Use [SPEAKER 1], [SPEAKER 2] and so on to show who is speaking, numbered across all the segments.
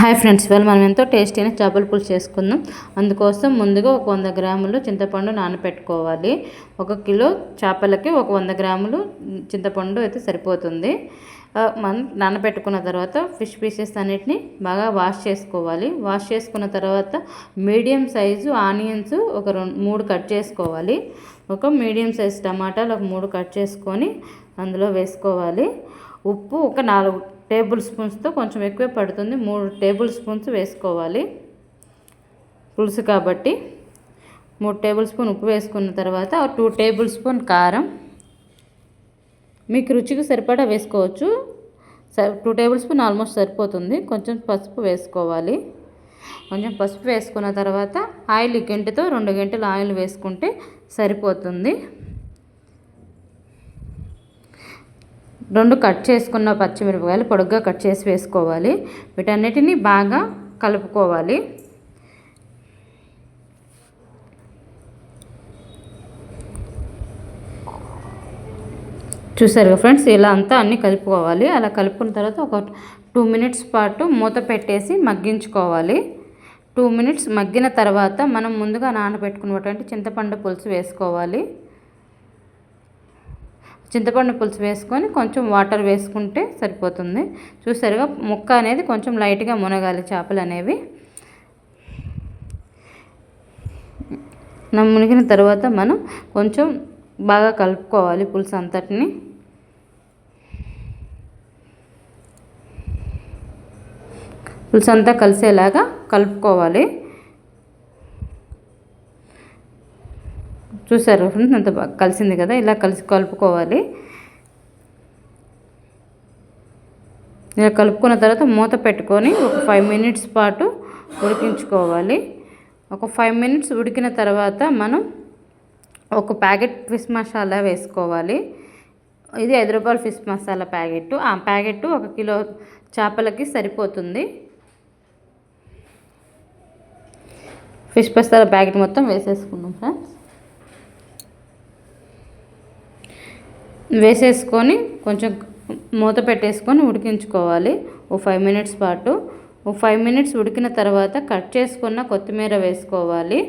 [SPEAKER 1] Hi friends ఇవాళ మనం ఎంతో టేస్టీ అయిన చేపల పులుసు చేసుకుందాం. అందుకోసం ముందుగా ఒక వంద గ్రాములు చింతపండు నానబెట్టుకోవాలి ఒక కిలో చేపలకి ఒక వంద గ్రాములు చింతపండు అయితే సరిపోతుంది. మనం నానబెట్టుకున్న తర్వాత ఫిష్ పీసెస్ అన్నిటిని బాగా వాష్ చేసుకోవాలి. వాష్ చేసుకున్న తర్వాత మీడియం సైజు ఆనియన్స్ ఒక రెండు మూడు కట్ చేసుకోవాలి. ఒక మీడియం సైజ్ టమాటాలు ఒక మూడు కట్ చేసుకొని అందులో వేసుకోవాలి. ఉప్పు ఒక నాలుగు టేబుల్ స్పూన్స్తో కొంచెం ఎక్కువే పడుతుంది. మూడు టేబుల్ స్పూన్స్ వేసుకోవాలి. పులుసు కాబట్టి మూడు టేబుల్ స్పూన్ ఉప్పు వేసుకున్న తర్వాత టూ టేబుల్ స్పూన్ కారం. మీకు రుచికి సరిపడా వేసుకోవచ్చు. టూ టేబుల్ స్పూన్ ఆల్మోస్ట్ సరిపోతుంది. కొంచెం పసుపు వేసుకోవాలి. కొంచెం పసుపు వేసుకున్న తర్వాత ఆయిల్ గంటతో రెండు గంటలు ఆయిల్ వేసుకుంటే సరిపోతుంది. రెండు కట్ చేసుకున్న పచ్చిమిరపకాయలు పొడుగ్గా కట్ చేసి వేసుకోవాలి. వీటన్నిటిని బాగా కలుపుకోవాలి. చూసారుగా ఫ్రెండ్స్ ఇలా అంతా అన్నీ కలుపుకోవాలి. అలా కలుపుకున్న తర్వాత ఒక టూ మినిట్స్ పాటు మూత పెట్టేసి మగ్గించుకోవాలి. టూ మినిట్స్ మగ్గిన తర్వాత మనం ముందుగా నానబెట్టుకున్నటువంటి చింతపండు పులుసు వేసుకోవాలి. చింతపండు పులుసు వేసుకొని కొంచెం వాటర్ వేసుకుంటే సరిపోతుంది. చూసారుగా ముక్క అనేది కొంచెం లైట్గా మునగాలి చేపలు అనేవి. మునిగిన తర్వాత మనం కొంచెం బాగా కలుపుకోవాలి పులుసు అంతటిని. పులుసు అంతా కలిసేలాగా కలుపుకోవాలి. చూసారు ఫ్రెండ్స్ అంత కలిసింది కదా ఇలా కలిసి కలుపుకోవాలి. ఇలా కలుపుకున్న తర్వాత మూత పెట్టుకొని ఒక ఫైవ్ మినిట్స్ పాటు ఉడికించుకోవాలి. ఒక ఫైవ్ మినిట్స్ ఉడికిన తర్వాత మనం ఒక ప్యాకెట్ ఫిష్ మసాలా వేసుకోవాలి. ఇది ఐదు రూపాయల ఫిష్ మసాలా ప్యాకెట్ ఆ ప్యాకెట్ ఒక కిలో చేపలకి సరిపోతుంది. ఫిష్ మసాలా ప్యాకెట్ మొత్తం వేసేసుకున్నాం సార్. వేసేసుకొని కొంచెం మూత పెట్టేసుకొని ఉడికించుకోవాలి. ఓ ఫైవ్ మినిట్స్ పాటు. ఓ ఫైవ్ మినిట్స్ ఉడికిన తర్వాత కట్ చేసుకున్న కొత్తిమీర వేసుకోవాలి.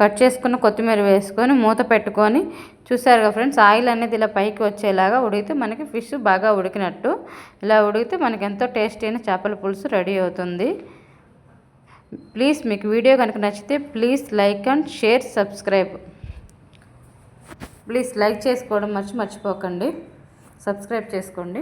[SPEAKER 1] కట్ చేసుకున్న కొత్తిమీర వేసుకొని మూత పెట్టుకొని చూసారుగా ఫ్రెండ్స్ ఆయిల్ అనేది ఇలా పైకి వచ్చేలాగా ఉడికితే మనకి ఫిష్ బాగా ఉడికినట్టు. ఇలా ఉడికితే మనకి ఎంతో టేస్టీ అయిన చేపల పులుసు రెడీ అవుతుంది. ప్లీజ్ మీకు వీడియో కనుక నచ్చితే please like and share subscribe. Please like చేసుకోవడం మర్చి మర్చిపోకండి. సబ్స్క్రైబ్ చేసుకోండి.